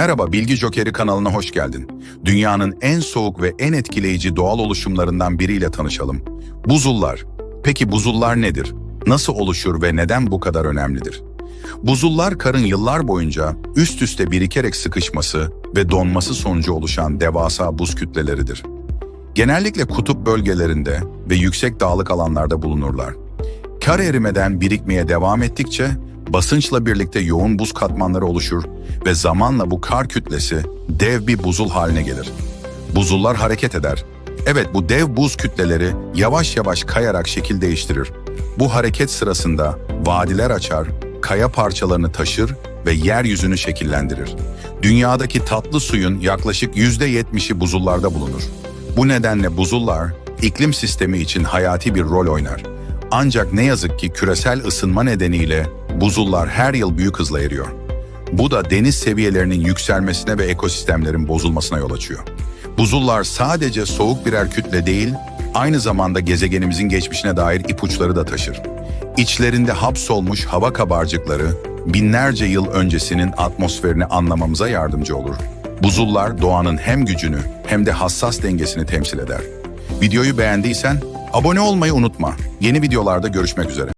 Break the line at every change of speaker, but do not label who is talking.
Merhaba Bilgi Jokeri kanalına hoş geldin. Dünyanın en soğuk ve en etkileyici doğal oluşumlarından biriyle tanışalım. Buzullar. Peki buzullar nedir? Nasıl oluşur ve neden bu kadar önemlidir? Buzullar karın yıllar boyunca üst üste birikerek sıkışması ve donması sonucu oluşan devasa buz kütleleridir. Genellikle kutup bölgelerinde ve yüksek dağlık alanlarda bulunurlar. Kar erimeden birikmeye devam ettikçe basınçla birlikte yoğun buz katmanları oluşur ve zamanla bu kar kütlesi dev bir buzul haline gelir. Buzullar hareket eder. Evet bu dev buz kütleleri yavaş yavaş kayarak şekil değiştirir. Bu hareket sırasında vadiler açar, kaya parçalarını taşır ve yeryüzünü şekillendirir. Dünyadaki tatlı suyun yaklaşık %70'i buzullarda bulunur. Bu nedenle buzullar iklim sistemi için hayati bir rol oynar. Ancak ne yazık ki küresel ısınma nedeniyle buzullar her yıl büyük hızla eriyor. Bu da deniz seviyelerinin yükselmesine ve ekosistemlerin bozulmasına yol açıyor. Buzullar sadece soğuk birer kütle değil, aynı zamanda gezegenimizin geçmişine dair ipuçları da taşır. İçlerinde hapsolmuş hava kabarcıkları binlerce yıl öncesinin atmosferini anlamamıza yardımcı olur. Buzullar doğanın hem gücünü hem de hassas dengesini temsil eder. Videoyu beğendiysen abone olmayı unutma. Yeni videolarda görüşmek üzere.